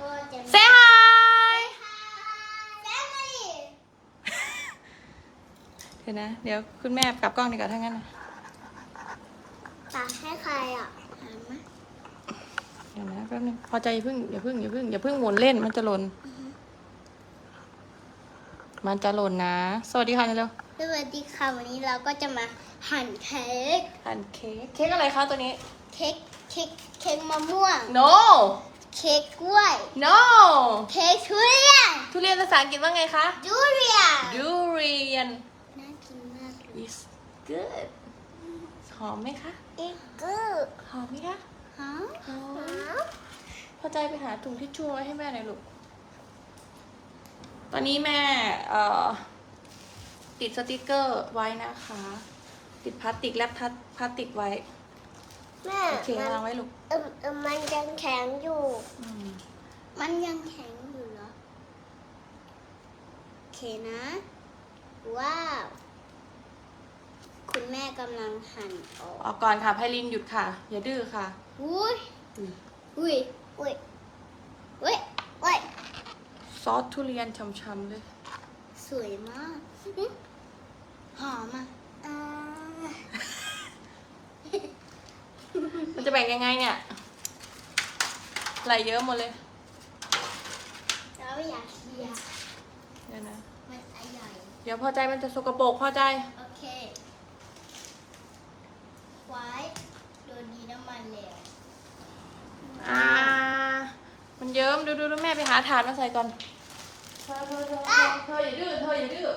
ก็จะเซฮายแม่มาดิเดี๋ยวนะ เดี๋ยวคุณแม่กลับกล้องดีกว่าถ้างั้นนะตักให้ใครอะหันมาเดี๋ยวนะแป๊บนึงพอใจอย่าเพิ่งอย่าเพิ่งอย่าเพิ่งอย่าเพิ่งหมุนเล่นมันจะหล่นมันจะหล่นนะ สวัสดีค่ะเร็วสวัสดีค่ะวันนี้เราก็จะมาหั่นเค้กๆหั่นเค้กเค้กอะไรคะตัวนี้ เค้กเค้กเค้กมะม่วง no เค้กกล้วย no เค้กทุเรียน ทุเรียนภาษาอังกฤษว่าไงคะ ดูเรียน durian น่ากินมากเลย is good หอมไหมคะ อีกกูหอมไหมคะฮะหอมพอใจไปหาถุงทิชชู่ไว้ให้แม่หน่อยลูก ตอนนี้แม่เอ่อติดสติกเกอร์ไว้นะคะ ติดพลาสติกแลบพลาพลาสติกไว้แม่โอเควางไว้ลูกเอ มเอมมันยังแข็งอยู่ อืมมันยังแข็งอยู่เหรอ โอเคนะ ว้าว คุณแม่กำลังหั่นออกออกก่อนค่ะไพลินหยุดค่ะ อย่าดื้อค่ะ อุ้ยอืมอุ้ยอุ้ยอุ้ยอุ้ยซอสทุเรียนช่ำๆเลย สวยมากอื้อหอมอะอ่า มันจะแบ่งยังไงเนี่ยไหลเยอะหมดเลยเราอยากเคลียร์เดี๋ยวนะมันอร่อยเดี๋ยวพอใจมันจะสกปรกพอใจ โอเคไว้โดนดีน้ำมันแล้วอ่า มันเยิ้มดูดูดูแม่ไปหาถาดมาใส่ก่อนเธอเธอเธอเธอเธออย่าดื้อเธออย่าดื้อ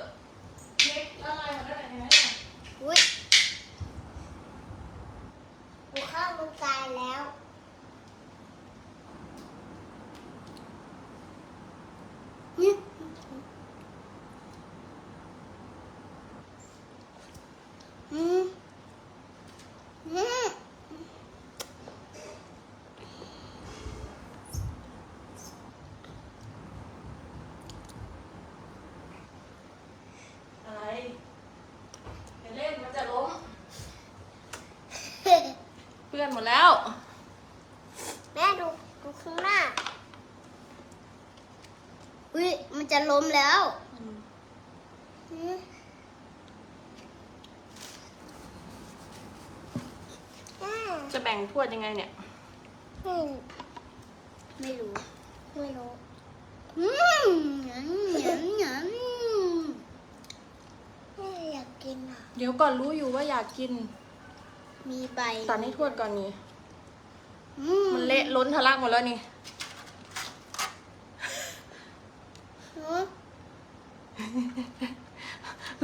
เค้กละลายหมดแล้วเห็นไหมเนี่ยอุ้ยกู ข้าวมันตายแล้ว เนี่ยอืมอืม อะไรอย่าเล่นมันจะล้ม เปื้อนหมดแล้ว แม่ดูดูข้างหน้า อุ้ยมัน จะล้มแล้วอืมจะแบ่งถ้วยยังไงเนี่ย ไม่รู้ ไม่รู้อืมหยันหยันหยันแม่อยากกินอะ เดี๋ยวก่อนรู้อยู่ว่าอยากกิน มีใบตัดให้ทวดก่อนนี่อืมันเละล้นทะลักหมดแล้วนี่ เนอะ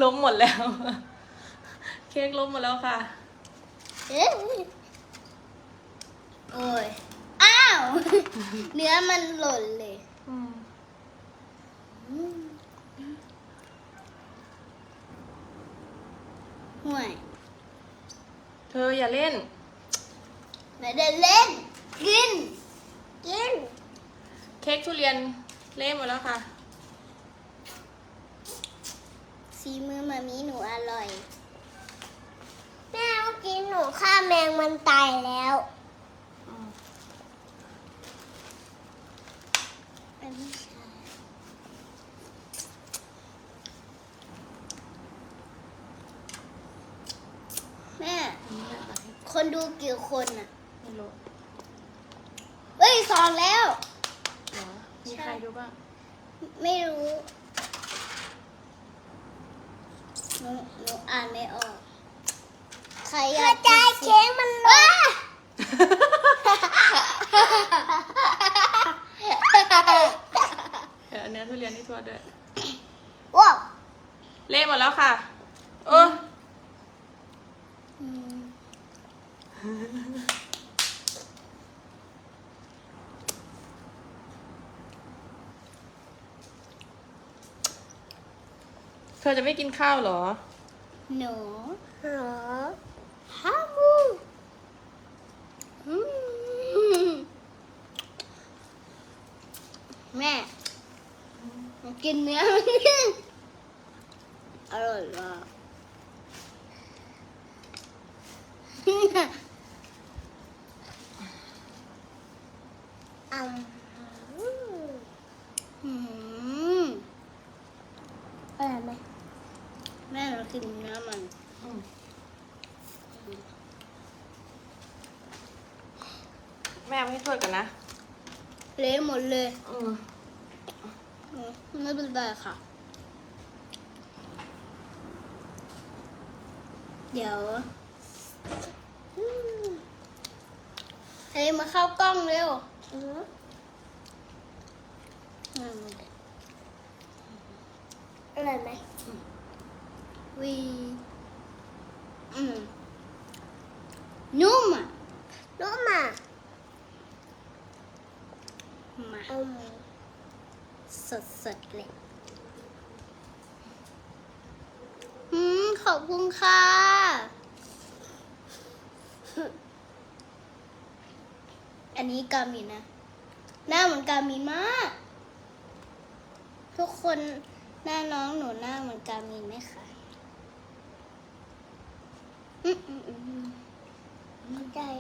ล้มหมดแล้ว เค้กล้มหมดแล้วค่ะ เอ๊ะโอ้ย อ้าว เนื้อมันหล่นเลยอืมอืมห่วย เธออย่าเล่น ไม่ได้เล่น กิน กิน เค้กทุเรียนเละหมดแล้วค่ะ สีมือมามีหนูอร่อย แม่เมื่อกี้หนูฆ่าแมงมันตายแล้วอืมไม่ใช่แม่ คนดูกี่คนอะไม่รู้เฮ้ยสองแล้วเหรอมีใครดูบ้าง ไม่รู้ ห นูหนูอ่านไม่ออก ใครอยากกินเค้กมันลงเดี๋ยวอันเนี้ยทุเรียนที่ทวดด้วยว้าว เละหมดแล้วค่ะ เอออื จะไม่กินข้าวเหรอ no หรอฮามูแม่กินเนื้ออร่อยว่ะอืมอร่อยไหม กินเนื้อมันอืมแม่เอาให้ถ้วยกันนะ เละหมดเลยอืมอืมไม่เป็นไรค่ะ เดี๋ยวอืมเฮ้ยมาเข้ากล้องเร็วอืมอร่อยไหม วีอืมนุ่มอะนุ่มอะมาสดสดๆเลยอืมขอบคุณค่ะ อันนี้กามินนะ หน้าเหมือนกามินมาก ทุกคนหน้าน้องหนูหน้าเหมือนกามินไหมคะอืมอืมอืม ไม่ได้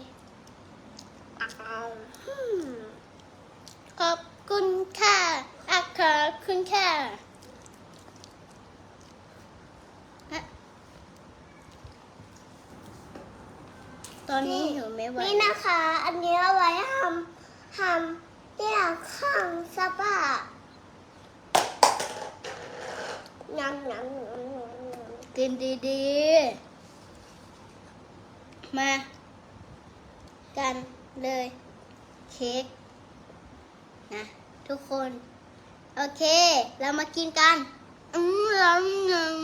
อ้าวอืมขอบคุณค่ะอะขอบคุณค่ะฮะตอนนี้หนูไม่ไหวนี่นะคะ อันนี้เอาไว้ทำทำเนี่ยข้างสปายังยังยังยังยังกินดีๆ มา กันเลยเค้กนะทุกคน โอเค เรามากินกันอืมล้ำยัง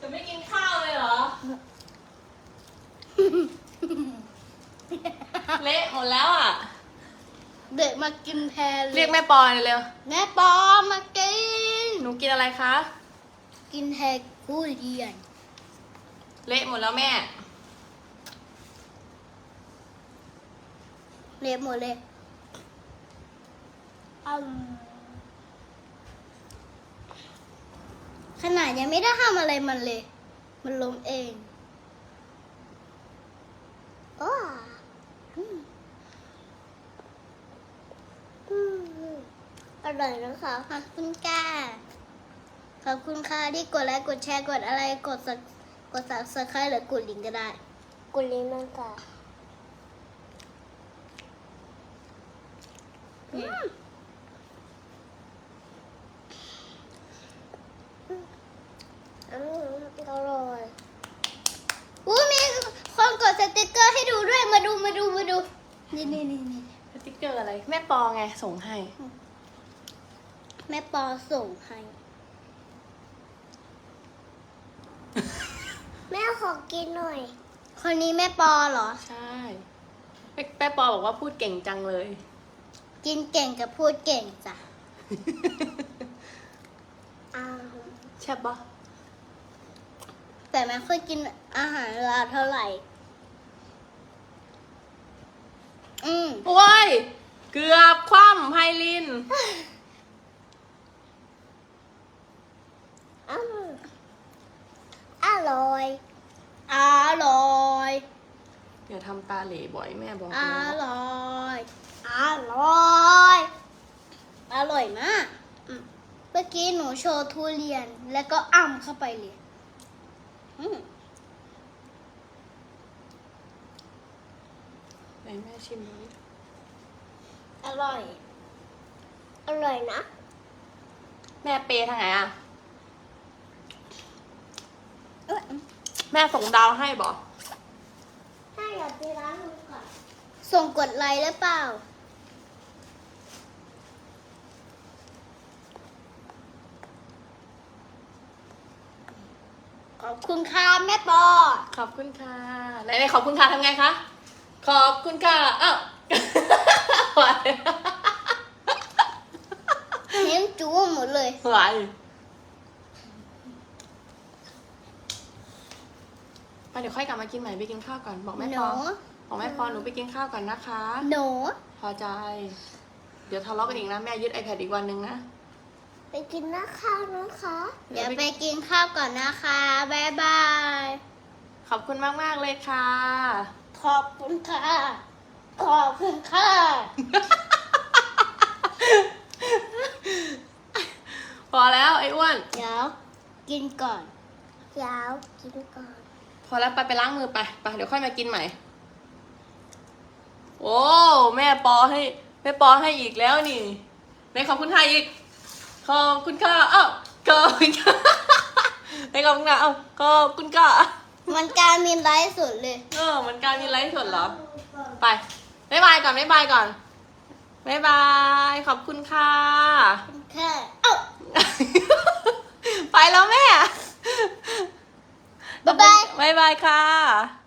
จะไม่กินข้าวเลยเหรอ เละหมดแล้วอะ เด็กมากินแทนลเรียกแม่ปอยเร็วแม่ปอมากินหนูกินอะไรคะ กินแทน กูเรียน เละหมดแล้วแม่ เละหมดเลยอืมขนาดยังไม่ได้ทำอะไรมันเลย มันล้มเองโอ้อืมอืมอร่อยนะคะขอบคุณค่ะ ขอบคุณค่ะที่กดไลค์กดแชร์กดอะไรกดสักกด subscribe หรือกดลิงก์ก็ได้กุลีมันค่ะนี่อืมอร่อยอู้มีคนกดสติกเกอร์ให้ดูด้วยมาดูมาดูมาดู นี่นี่นี่นี่สติ๊กเกอร์อะไร แม่ปอไงส่งให้ แม่ปอส่งให้ แม่ขอกินหน่อย คนนี้แม่ปอเหรอ ใช่แม่แม่ปอบอกว่าพูดเก่งจังเลย กินเก่งกับพูดเก่งจ้ะอ้าวใช่ปะแต่ไม่ค่อยกินอาหารเวลาเท่าไหร่ อืม โอ้ย เกือบคว่ำไพลิน อืมอ ร่อย อร่อย อย่าทำตาเหล่บ่อยแม่บอกอแล้วร่อย อร่อย อร่อยมากอืมเมื่อกี้หนูโชว์ทุเรียนแล้วก็อ่ำเข้าไปเลยอืมไหนแม่ชิมดูดิอร่อย อร่อยนะ แม่เปย์ทางไหนอะ เอ้ยแม่ส่งดาวให้บอกถ้าอยากไปร้านหนูก่อน ส่งกดไลค์หรือเปล่า ขอบคุณค่ะแม่ปอ ขอบคุณค่ะไหนไหนขอบคุณค่ะทำไงคะ ขอบคุณค่ะอ้าวไหวเน้นจูหมดเลย ไหว ไปเดี๋ยวค่อยกลับมากินใหม่ไปกินข้าวก่อนบอกแม่หปนูอบอกแม่ปอหนูไปกินข้าวก่อนนะคะ หนูพอใจ เดี๋ยวทะเลาะกันอีกนะแม่ยึด iPad อีกวันหนึ่งนะ ไปกินนะข้าวนะคะ เดี๋ยวไปกินข้าวก่อนนะคะบ๊ายบายขอบคุณมากๆเลยค่ะ ขอบคุณค่ะขอบคุณค่ะพอแล้วไอ้อ้วนเดี๋ยวกินก่อน ยาวกินก่อนพ อแล้วไปไปล้างมือไปไปเดี๋ยวค่อยมากินใหม่ โอ้แม่ปอให้แม่ปอให้อีกแล้วนี่ในขอบคุณค่ะอีก ขอบคุณค่ะเอ้าขอบคุณค่ะในขอบคุณค่ะเอ้าขอบคุณค่ะมันการมีไลฟ์สุดเลย เออเหมันการมีไลฟ์สดเหรอ ไปบ๊ายบายก่อนบ๊ายบายก่อนบ๊ายบายขอบคุณค่ะแค่เอ้าไปแล้วแม่ บ๊ายบาย บ๊ายบายค่ะ